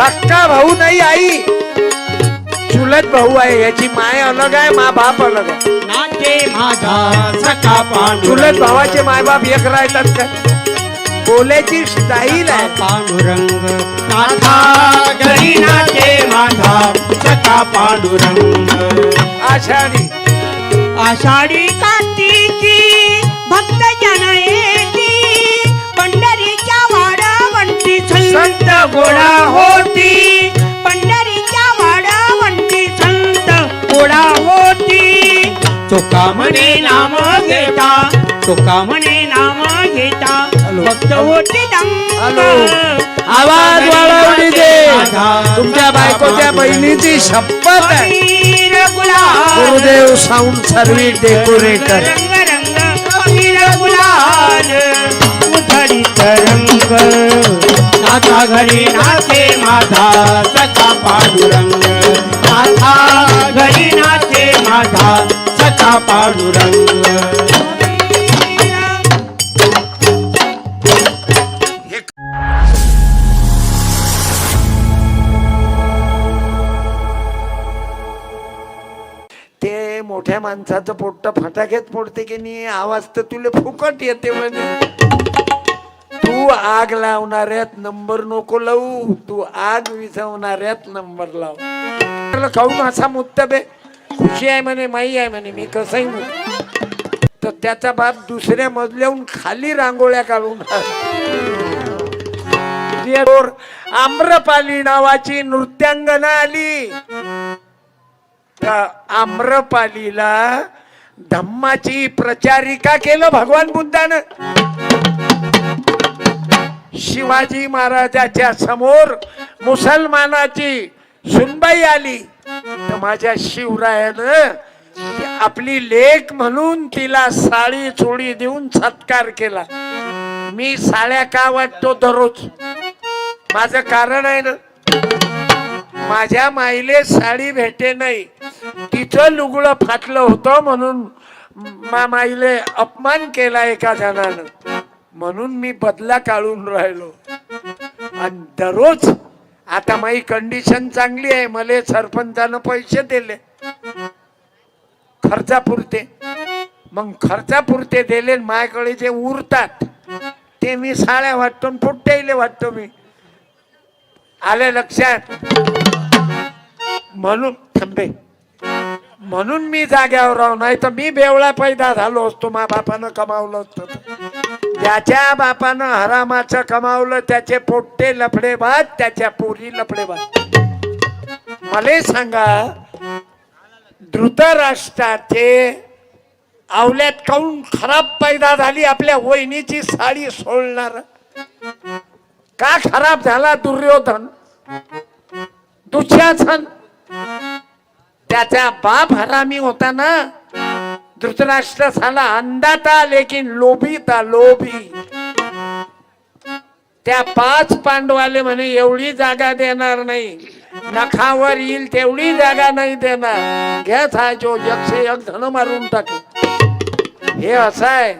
सक्का भाऊ नाही आई. चुलत भाऊ आहे याची माय अलग आहे मा बाप अलग आहे. नाचे माझा चुलत भावाचे माय बाप एक राहतात का? बोलायची स्टाईल आहे. पांडुरंग नाथा घरी नाचे माझा सखा पांडुरंग. आषाढी. आषाढी कार्तिकी संत गोळा होती. पंढरीच्या वाडावंती संत गोळा होती. चोका म्हणे नाम घेता चोका म्हणे नाम घेता. भक्त होती. आवाज वाढवली दे. तुमच्या बायकोच्या बहिणीची शपथ आहे. वीर गुलाल. Gurudev sound service decorator. रंग रंग गुलाल. घडी तरंग. नाथा घरी नाचे माझा सखा पांडुरंग. नाथा घरी नाचे माझा सखा पांडुरंग. ते मोठ्या माणसाचं पोट्ट फटाक्यात फोडते की नाही? आवाज तर तुला फुकट येते म्हणे. आग लावणाऱ्यात नंबर नको लावू. तू आग विझवणाऱ्यात नंबर लाव. खाऊन असा मुत्तबे खुशी आहे म्हणे माई आहे म्हणे मी कसंही म्हणतो तर त्याचा बाप दुसऱ्या मजल्याहून खाली रांगोळ्या काढून आम्रपाली नावाची नृत्यांगना आली. त्या आम्रपालीला धम्माची प्रचारिका केलं भगवान बुद्धानं. शिवाजी महाराजाच्या समोर मुसलमानाची सुनबाई आली. तर माझ्या शिवरायानं आपली लेख म्हणून तिला साडी चोळी देऊन सत्कार केला. मी साड्या का वाटतो दररोज? माझं कारण आहे ना माझ्या माईले साडी भेटे नाही. तिचं लुगडं फाटलं होतं म्हणून मा माईले अपमान केला एका जणानं. म्हणून मी बदला काढून राहिलो. आणि दररोज आता माझी कंडिशन चांगली आहे मला सरपंचानं पैसे दिले. खर्चापुरते. मग खर्चापुरते दिले आणि माझ्याकडे जे उरतात ते मी साड्या वाटतो आणि वाटतो मी. आले लक्षात? म्हणून थांबे. म्हणून मी जाग्यावर राहून नाही तर मी बेवळा पैदा झालो असतो मा बापानं कमावलं असतं. ज्याच्या बापानं हरामाचं कमावलं त्याचे पोट्टे लफडे बाद त्याच्या पोरी लफडे बाद मला सांगा धृतराष्ट्राचे आवल्यात काऊन खराब पैदा झाली आपल्या वहिनीची साडी सोडणार का खराब झाला दुर्योधन? दुःशासन? त्याचा बाप हरामी होता ना? धृतराष्ट्र झाला अंदाता लेकिन लोभी ता लोभी त्या पाच पांडवाले म्हणे एवढी जागा देणार नाही. नखावर येईल तेवढी जागा नाही देणार. घ्या जो एकशे एक धन मारून टाक. हे असं आहे.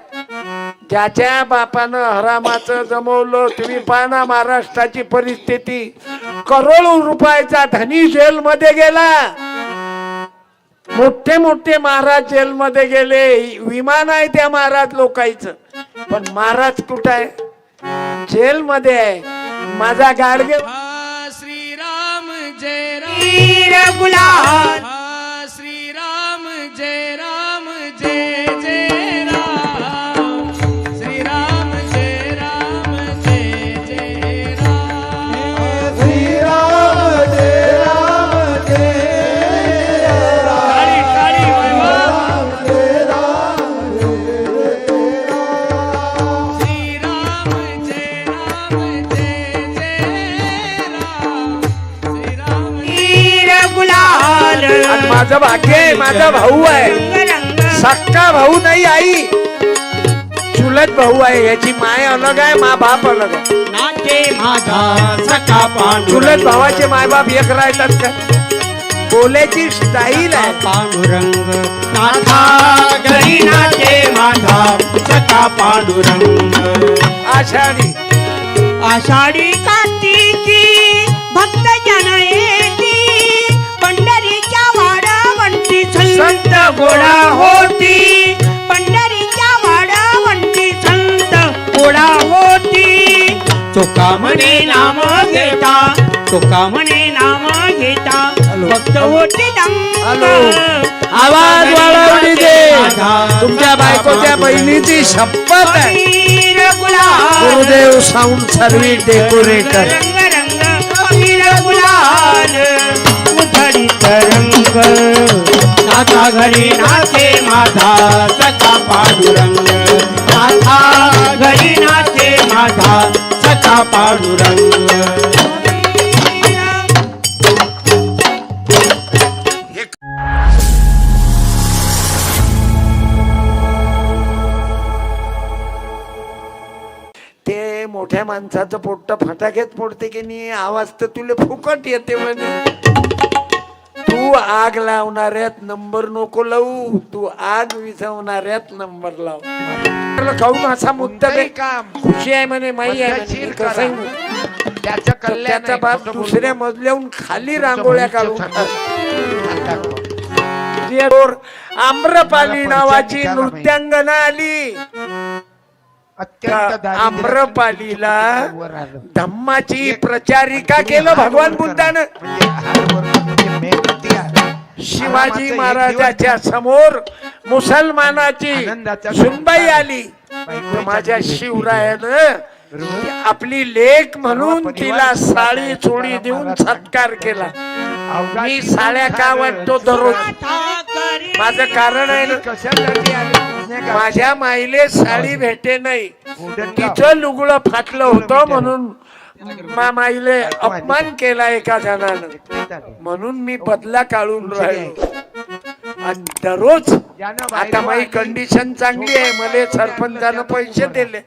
ज्याच्या बापानं हरामाचं जमवलं तुम्ही पाहना महाराष्ट्राची परिस्थिती. करोडो रुपयाचा धनी जेलमध्ये गेला. मोठे मोठे महाराज जेलमध्ये गेले. विमान आहे त्या महाराज लोकांचं. पण महाराज कुठं आहे? जेलमध्ये आहे. माझा गाडगे श्रीराम जय वीर माझं भाग्य आहे माझा भाऊ आहे. सक्का भाऊ नाही आई. चुलत भाऊ आहे याची माय अलग आहे मा बाप अलग आहे. चुलत भावाचे माय बाप एक राहतात का? बोलायची स्टाईल आहे. पांडुरंग नाथा घरी नाचे माझा सखा पांडुरंग. आषाढी. आषाढी कार्तिकी भक्त संत गोडा होती. पंढरीच्या वाडा म्हणती संत गोडा होती. चोका म्हणे नाम घेता चोका म्हणे नाम घेता. फक्त होती आवाज वाढवली दे. तुमच्या बायकोच्या बहिणीची शपथ गुरुदेव साऊंड सर्व्हिस डेकोरेटर. रंग रंग गुलाल. उधडी रंग. नाथा घरी नाचे माझा सखा पांडुरंग. नाथा घरी नाचे माझा सखा पांडुरंग. ते मोठ्या माणसाचं पोट्ट फटाक्यात फोडते की नाही? आवाज तर तुला फुकट येते म्हणे. तू आग लावणाऱ्यात नंबर नको लावू तू आग विझवणाऱ्यात नंबर लाव काहून असा मुद्दा बे- काम खुशी आहे म्हणे माही आहे म्हणे. पद्धतशीर कसं आहे करा. म्हणे. त्याचं तर कल्याण त्याचा आहे, बाप खोटं बोलू दुसऱ्या. मजल्याहून खाली रांगोळ्या काढून आम्रपाली नावाची नृत्यांगना आली अत्यंत त्या दारिद्र्य आम्रपालीला वर आलं. धम्माची प्रचारिका केलं भगवान. बुद्धानं म्हणजे वर शिवाजी महाराजाच्या समोर मुसलमानाची सुनबाई. आली माझ्या. शिवरायानं आपली लेख म्हणून तिला आहे, चोळी देऊन सत्कार केला मी साड्या का वाटतो दररोज माझं कारण आहे? माझ्या माईले साडी भेटे नाही. तिचं लुगडं फाटलं होतं म्हणून मा माईले अपमान केला एका जणानं म्हणून मी बदला काढून राहिलो. दररोज आता माझी कंडिशन चांगली आहे मला सरपंचानं पैसे दिले.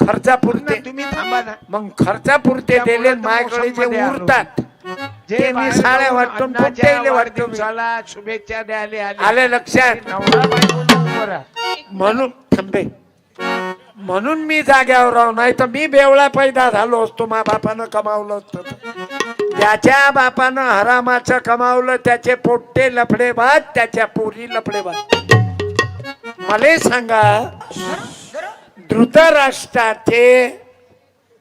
खर्चापुरते. तुम्ही थांबा ना. मग खर्चापुरते दिले माझ्याकडे जे. उरतात जे मी पुट्ट्याले वाटतो. वाढदिवसाला शुभेच्छा द्यायला आले. लक्षात. म्हणून थांबे. म्हणून मी जाग्यावर राहू नाही तर मी बेवळा पैदा झालो असतो. मा बापानं कमावलं असतं. त्याच्या ज्याच्या बापानं हरामाचं कमावलं त्याचे पोट्टे लफडे भात त्याच्या पोरी लफडे भात. मला सांगा धृतराष्ट्राचे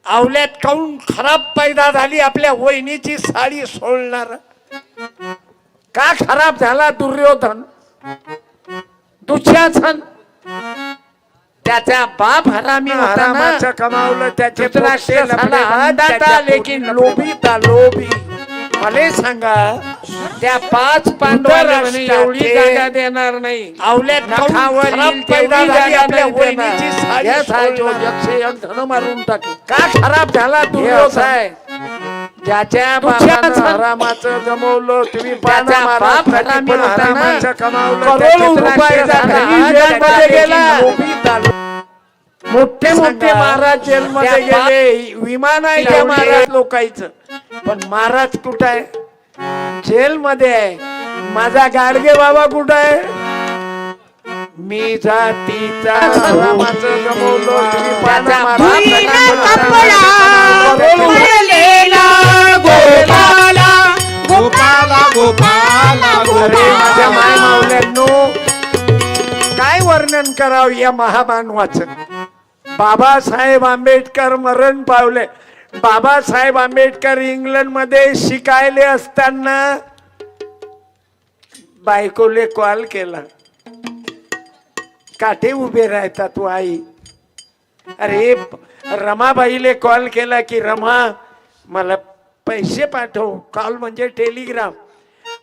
आवल्यात काऊन खराब पैदा झाली? आपल्या वहिनीची साडी सोडणार का खराब झाला दुर्योधन? दुःशासन त्याचा बाप हरामी होता ना. कमावलं त्याचे धृतराष्ट्र झाला अंधाता लेकिन लोभीता लोभी. मला सांगा त्या पाच एवढी जागा देणार नाही. आवल्यात नखावर येईल पैदा झाली आपल्या वहिनीची साडी सोडणार. धन मारून का खराब झाला दुर्योधन ज्याच्या बापानं हरामाचं जमवलं तुम्ही त्याचा बाप हरामी होता ना. कमावलं करोडो रुपयाचा धनी गेला. मोठे मोठे महाराज जेलमध्ये गेले. विमान आहे त्या महाराज लोकांचं. पण महाराज कुठं आहे? जेलमध्ये आहे. माझा गाडगे बाबा कुठं आहे? मी जातीचा गोपाला. काय वर्णन करावं या महामानवाचं? बाबासाहेब आंबेडकर मरण पावले. बाबासाहेब आंबेडकर इंग्लंडमध्ये शिकायले असताना बायकोले कॉल केला. काठे उभे राहतात तू आई? अरे रमाबाईले कॉल केला की रमा मला पैसे पाठव. कॉल म्हणजे टेलिग्राम.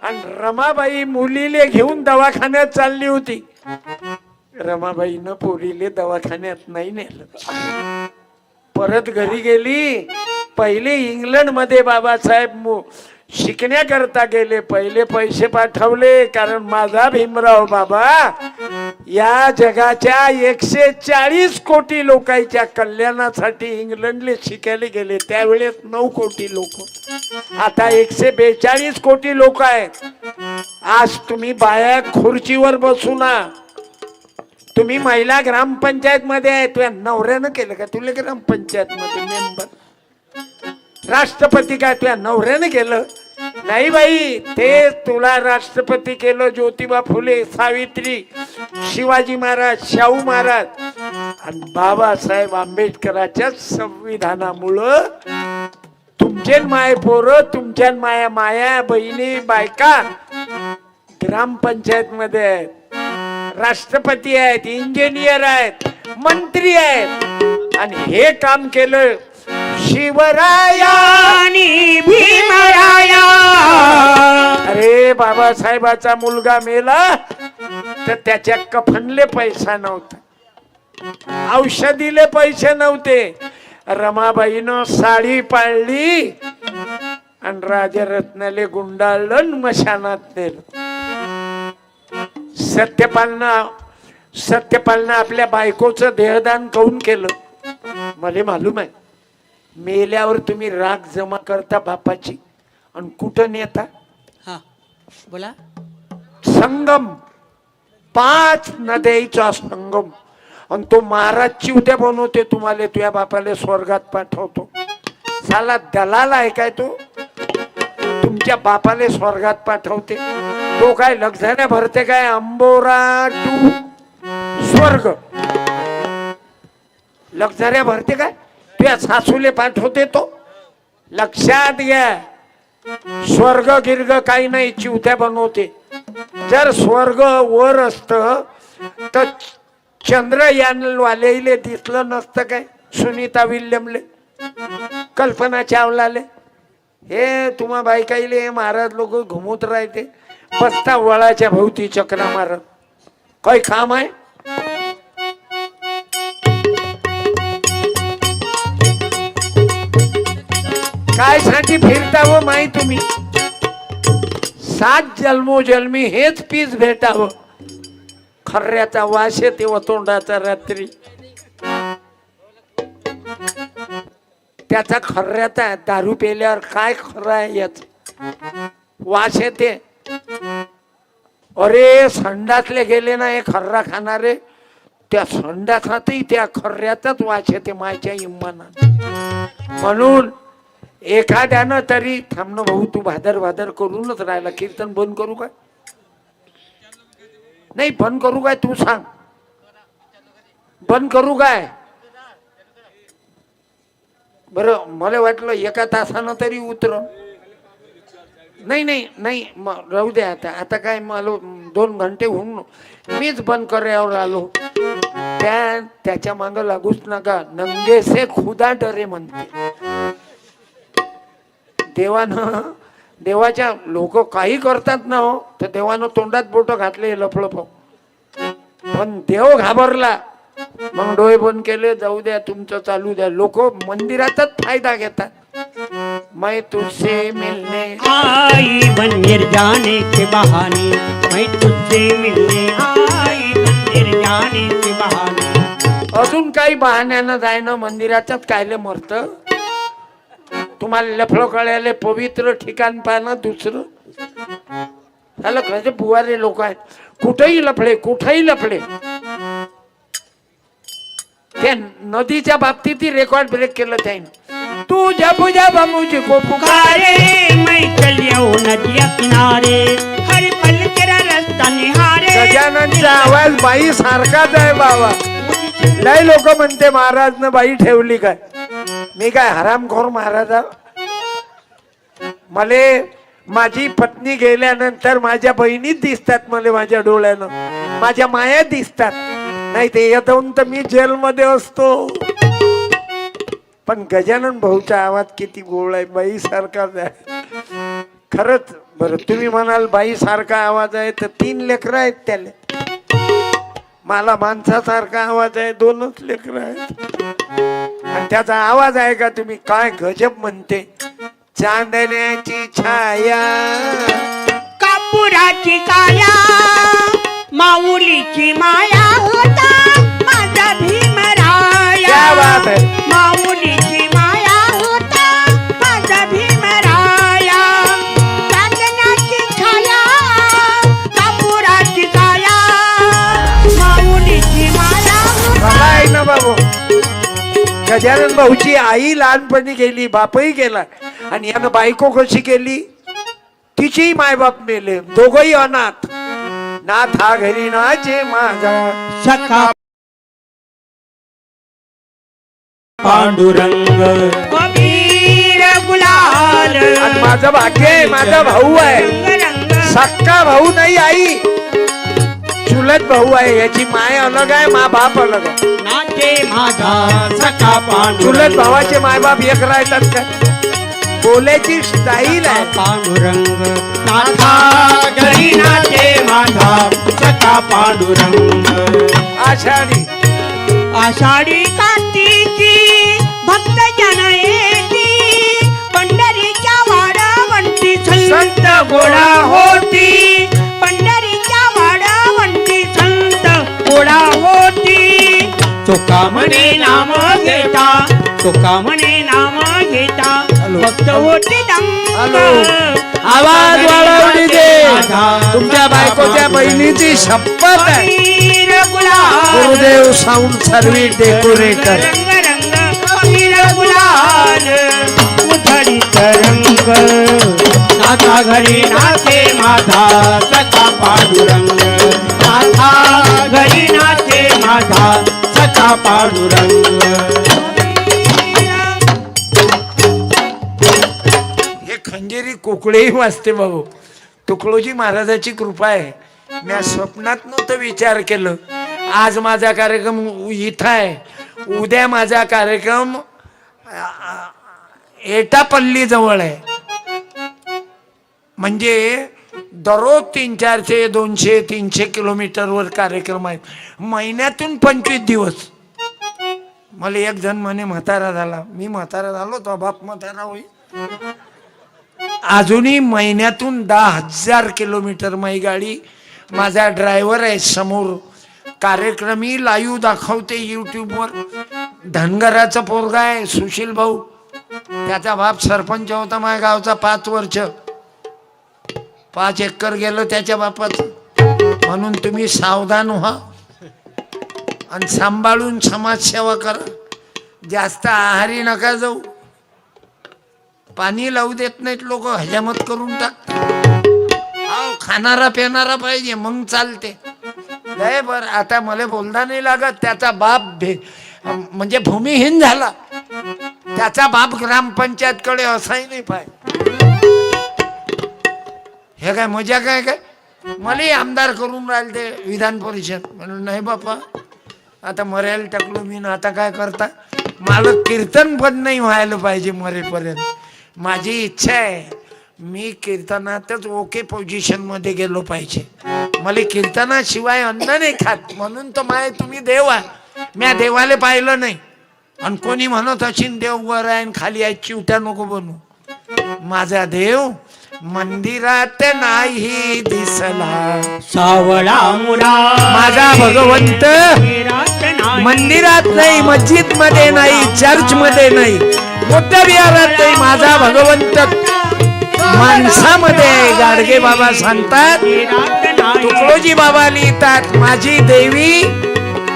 आणि रमाबाई मुलीले घेऊन दवाखान्यात चालली होती. रमाबाईनं पोरीले दवाखान्यात नाही नेलं. परत घरी गेली. पहिले इंग्लंडमध्ये बाबासाहेब मु- शिकण्याकरता गेले. पहिले पैसे पाठवले. कारण माझा भीमराव बाबा या जगाच्या एकशे चाळीस कोटी लोकांच्या कल्याणासाठी इंग्लंडले शिकायला गेले. त्यावेळेस नऊ कोटी लोक आता एकशे बेचाळीस कोटी लोक आहेत. आज तुम्ही बाया खुर्चीवर बसू ना. तुम्ही महिला ग्रामपंचायत मध्ये आहे तुझ्या नवऱ्यानं केलं का? तुला ग्रामपंचायत मध्ये मेंबर. राष्ट्रपती काय? तुझ्या नवऱ्यानं केलं? नाही बाई ते तुला राष्ट्रपती केलं ज्योतिबा फुले सावित्री शिवाजी महाराज शाहू महाराज आणि बाबासाहेब आंबेडकराच्या संविधानामुळं तुमचे माय पोरं तुमच्या माया माया बहिणी बायका ग्रामपंचायत मध्ये आहेत. राष्ट्रपती आहेत इंजिनियर आहेत मंत्री आहेत. आणि हे काम केलं शिवराया आणि भीमराया. अरे बाबासाहेबाचा मुलगा मेला तर त्याच्या कफनले पैसा नव्हता. औषधीले पैसे नव्हते. रमाबाईनं साडी पाळली आणि राजरत्नाले गुंडाळलं मशानात नेलं. सत्यपालनं सत्यपालनं आपल्या बायकोचं देहदान काऊन केलं? मला मालूम आहे. मेल्यावर तुम्ही राग जमा करता बापाची आणि कुठं नेता? हा बोला. संगम. पाच नद्याचा संगम. आणि तो महाराज चिवत्या बनवते तुम्हाला तुझ्या बापाला स्वर्गात पाठवतो. साला दलाल आहे काय तो? तुमच्या बापाले स्वर्गात पाठवते. तो काय लग्झऱ्या भरते काय अंबोरा टू स्वर्ग. लग्झऱ्या भरते काय? तुझ्या सासूले पाठवते तो. लक्षात घ्या. स्वर्ग गिर्ग काही नाही चिवत्या बनवते. जर स्वर्ग वर असत तर चंद्रयान वालेले दिसलं नसतं काय? सुनीता विल्यमले. कल्पना चावलाले. हे तुम्हा बायकाईले हे महाराज लोक घुमत राहते. बसता वळाच्या भोवती चक्रा मार. काय काम आहे? काय साठी फिरता हो व माही तुम्ही? सात जन्मोजन्मी हेच पीस भेटावं. खर्याचा वास येते व तोंडाचा रात्री. त्याचा खर्याचा दारू पेल्यावर काय खरं आहे याच? वास येते. अरे संडासले गेले ना हे खर्रा खाणारे. त्या संडासातही त्या खर्याचाच वाच येते माझ्या इमानात म्हणून एखाद्यानं तरी थांबणं भाऊ तू भादर भादर करूनच राहिला. कीर्तन बंद करू काय? नाही बंद करू काय? तू सांग. बंद करू काय? बर मला वाटलं एका तासानं तरी उतर नाही नाही नाही मग राहू दे आता. आता काय मला दोन घंटे होऊन मीच बंद करावर आलो. त्या त्याच्या माग लागूच नका. नंगे से खुदा डरे म्हणते. देवानं देवाच्या लोक काही करतात ना हो तर देवानं तोंडात बोट घातले लफळप पण देव घाबरला. मग डोळे बंद केले जाऊ द्या तुमचं चालू द्या. लोक मंदिरातच फायदा घेतात. मैं तुझसे मिलने आई मंदिर जाने के बहाने मैं तुझसे मिलने आई मंदिर जाने के बहाने। अजून काही बहाण्यानं जायनं मंदिरातच कायले मरत? तुम्हाला लफडं कळायला पवित्र ठिकाण पाहणं दुसरं? झालं कसे बुवारे लोक आहेत कुठेही लफडे कुठेही लफडे. त्या नदीच्या बाबतीत रेकॉर्ड ब्रेक केलं त्यानं. तू जब जब मुझको पुकारे मैं चलियो नदिया किनारे। हर पल तेरा रास्ता निहारे। गजाननचा आवाज बाई सारखाच आहे बाबा। लय लोक म्हणते महाराजनं बाई ठेवली काय? मी काय हरामखोर महाराज मले माझी पत्नी गेल्यानंतर माझ्या बहिणीच दिसतात मला माझ्या डोळ्यानं. माझ्या माया दिसतात. नाही ते येऊन तर मी जेलमध्ये असतो. पण गजानन भाऊचा आवाज किती गोळ आहे बाई सारखाच आहे. खरंच बरं तुम्ही म्हणाल बाई सारखा आवाज आहे तर तीन लेकरं आहेत त्याले. मला माणसासारखा आवाज आहे दोनच लेकरं आहेत. आणि त्याचा आवाज आहे का तुम्ही? काय गजब म्हणते. चांदण्याची छाया. कापुराची काया. माऊलीची माया. होता माझा भीमराया. गजानन भाऊची आई लहानपणी गेली बापही गेला. आणि यानं बायको कशी केली? तिचेही मायबाप मेले. दोघही अनाथ. नाथ हा घरी नाचे माझा. सखा पांडुरंग. आणि माझं भाग्य आहे माझा भाऊ आहे. सक्का भाऊ नाही आई. चुलत भाऊ आहे याची माय अलग आहे मा बाप अलग आहे. माझा सखा पांडुरंग. चुलत भावाचे माय बाप एक राहतात का? बोलायची स्टाईल आहे. पांडुरंग. नाथा घरी नाचे माझा सखा पांडुरंग. आषाढी. आषाढी कार्तिकी भक्त जन येती पंढरीच्या वाडावंती संत गोळा होती. पंढरीच्या वाडावंती संत गोळा होती. चोका म्हणे नाम घेता? चोका म्हणे नाम घेता? भक्त होते दंग. हॅलो. आवाज वाढवली दे. तुमच्या बायकोच्या बहिणीची शपथ आहे. Gurudev sound service decorator. रंग रंग वीर गुलाल. उधळीत रंग नाथा घरी नाचे माझा सखा पांडुरंग. नाथा घरी नाचे माझा सखा पांडुरंग हे खंजेरी कोकळेही वाचते बाबू तुकडोजी महाराजाची कृपा आहे. मी स्वप्नात नव्हतं विचार केलं. आज माझा कार्यक्रम इथं आहे. उद्या माझा कार्यक्रम एटापल्ली जवळ आहे. म्हणजे दररोज तीन चारशे दोनशे तीनशे किलोमीटरवर कार्यक्रम आहेत. महिन्यातून पंचवीस दिवस. मला एक जण म्हणे म्हातारा झाला. मी म्हातारा झालो तो बाप म्हातारा होईल अजूनही महिन्यातून दहा हजार किलोमीटर माझी गाडी. माझा ड्रायव्हर आहे समोर. कार्यक्रमही लाईव्ह दाखवते यूट्यूबवर धनगराचा पोरगा आहे सुशील भाऊ. त्याचा बाप सरपंच होता माझ्या गावचा पाच वर्ष. पाच एकर गेलं त्याच्या बापात म्हणून तुम्ही सावधान व्हा. आणि सांभाळून समाजसेवा करा. जास्त आहारी नका जाऊ. पाणी लावू देत नाहीत लोक हजामत करून टाकतात. अहो खाणारा पिणारा पाहिजे मग चालते. लय बर आता मला बोलता नाही लागत. त्याचा बाप भे म्हणजे भूमिहीन झाला. त्याचा बाप ग्रामपंचायतकडे असाही नाही पाय. हे काय मजा काय काय? मलाही आमदार करून राहिले ते विधान परिषद. म्हणून नाही बापा आता मरायला टाकलो मी ना आता काय करता? मला कीर्तन पण नाही व्हायला पाहिजे मरेपर्यंत. माझी इच्छा आहे मी कीर्तनातच ओके पोझिशनमध्ये गेलो पाहिजे. मला कीर्तनाशिवाय अन्न नाही खात म्हणून तर माय तुम्ही देवा. म्या देवाला पाहिलं नाही. आणि कोणी म्हणत असेल देव वर आहे आणि खाली आहे चिवट्या नको बनू. माझा देव मंदिरात नाही दिसला सावळा मुला माझा भगवंत मंदिरात नाही. मस्जिदमध्ये नाही चर्च मध्ये नाही विहारात नाही माझा भगवंत माणसामध्ये. गाडगे बाबा सांगतात. तुकडोजी बाबा लिहितात माझी देवी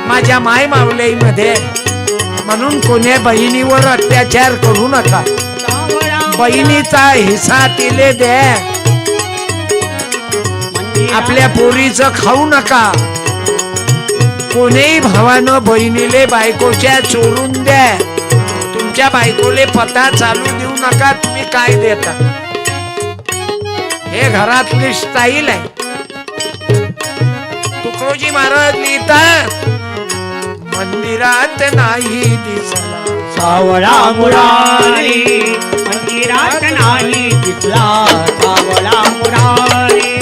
माझ्या माय मावलेमध्ये. म्हणून कोण्या बहिणीवर अत्याचार करू नका बहिणीचा हिस्सा तिले द्या आपल्या पोरीच खाऊ नका. कोणीही भावानं बहिणीले बायकोच्या चोरून द्या तुमच्या बायकोले पता चालू देऊ नका तुम्ही काय देता? हे घरातली स्टाईल आहे. तुकडोजी महाराज लिहितात मंदिरात नाही दिसला सावळा मुरारी मंदिरात नाही दिसला सावळा मुरारी.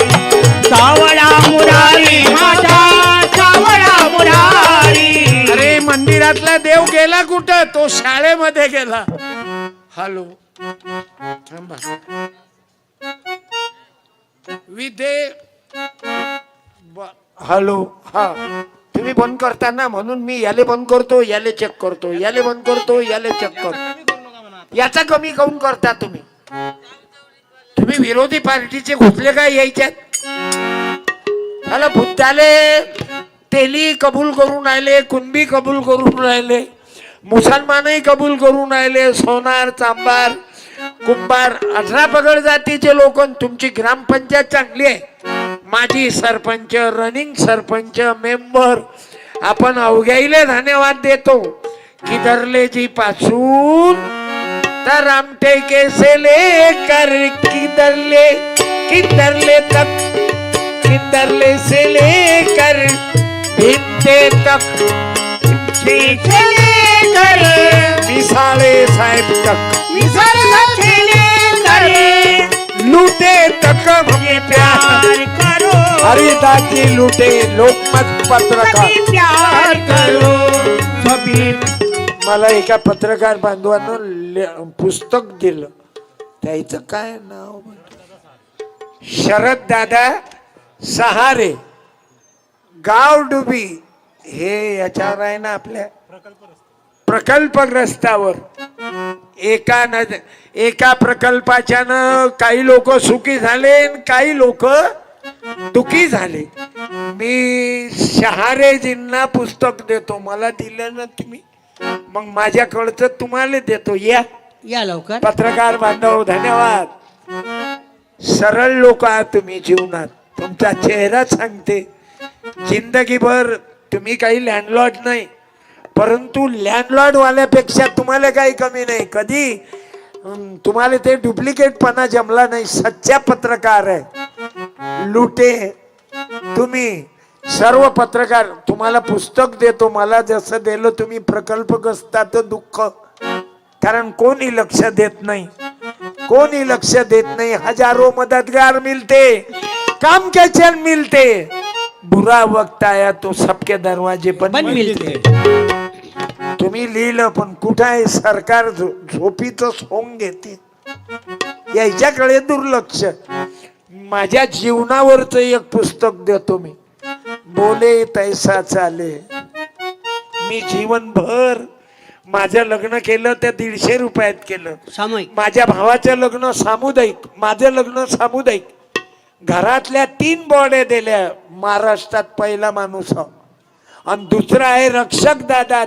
सावळा मुरारी माझा सावळा मुरारी. अरे मंदिरातला देव गेला कुठं? तो शाळेमध्ये गेला. हॅलो. थांबा. विधे हॅलो. हा. तुम्ही बंद करताना म्हणून मी याले बंद करतो याले चेक करतो याले बंद करतो याले चेक करतो. याचा कमी काऊन करता तुम्ही? तुम्ही विरोधी पार्टीचे घुसले काय यायच्यात मला बुद्धाले तेली कबूल करून राहिले कुणबी कबूल करून राहिले मुसलमानही कबूल करून राहिले सोनार चांबार कुंभार अठरा पगड जातीचे लोक तुमची ग्रामपंचायत चांगली आहे. माजी सरपंच रनिंग सरपंच मेंबर आपण अवघ्याईले धन्यवाद देतो. किधरले जी पासून तर आमटे के से लेकर किधरले किधरले तक किधरले से लेकर भिंते तक। से लेकर मिसाळे साहेब तक। विसर्ग से लेकर लूटे तक हमें प्यार। करो। हरिदास जी लूटे लोकमत पत्रकार सभी प्यार करो। सभी मला एका पत्रकार बांधवानं पुस्तक दिलं. त्याचं काय नाव शरद दादा सहारे. गाव डुबी. हे याच्यावर आहे ना आपल्या प्रकल्पग्रस्तावर. एका नद एका प्रकल्पाच्या न काही लोक सुखी झाले आणि काही लोक दुखी झाले. मी शहारेजींना पुस्तक देतो. मला दिलं ना तुम्ही? मग माझ्याकडचं तुम्हाला देतो. या. या लवकर. पत्रकार बांधव धन्यवाद. सरळ लोक आहात तुम्ही जीवनात. तुमचा चेहरा सांगते. जिंदगीभर तुम्ही काही लँडलॉर्ड नाही परंतु लँडलॉर्ड वाल्यापेक्षा तुम्हाला काही कमी नाही. कधी? तुम्हाला ते डुप्लिकेटपणा जमला नाही. सच्चा पत्रकार आहे. लुटे तुम्ही. सर्व पत्रकार तुम्हाला पुस्तक देतो मला जसं दिलं तुम्ही प्रकल्पग्रस्ताचं दुःख. कारण कोणी लक्ष देत नाही. कोणी लक्ष देत नाही. हजारो मददगार मिलते काम के चल मिलते बुरा वक्त आया तो सबके दरवाजे पण मिलते. मिलते तुम्ही लिहिलं पण कुठं आहे? सरकार झोपीचं सोंग घेते. याच्याकडे दुर्लक्ष. माझ्या जीवनावरच एक पुस्तक देतो मी. बोले तैसा चाले. मी जीवनभर माझं लग्न केलं त्या दीडशे रुपयात केलं. सामूहिक. माझ्या भावाचं लग्न सामुदायिक माझं लग्न सामुदायिक. घरातल्या तीन बॉड्या दिल्या महाराष्ट्रात पहिला माणूस. आणि दुसरा आहे रक्षक दादा.